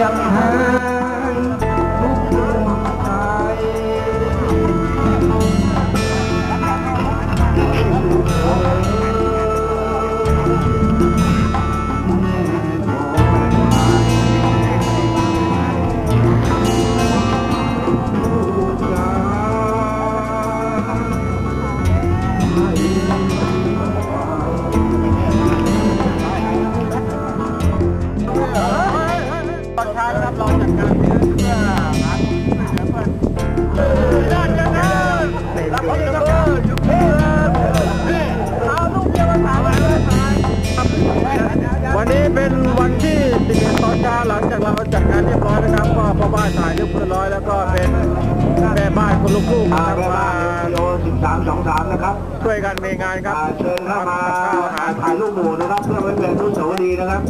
ย อนเช้านะครับเราจัดการเพื่อเพื่อหาทุนช่วยเหลือเพื่อนด้านกันนะรับผิดชอบจุดเพื่อนเอาลูกเดียวมาถามอะไรวันนี้เป็นวันที่11ตอนเช้าหลังจากเราจัดการเรียบร้อยนะครับก็พ่อบ้านถ่ายเรียบร้อยแล้วก็เป็นแม่บ้านคนลูกคู่มานะครับแม่มาบ้านโยสิบสามสองสามนะครับช่วยกันมีงานครับอ่าเชิญเข้ามาข้าวอาหารถ่ายรูปหมู่นะครับเพื่อไว้เป็นอนุสาวรีย์นะครับ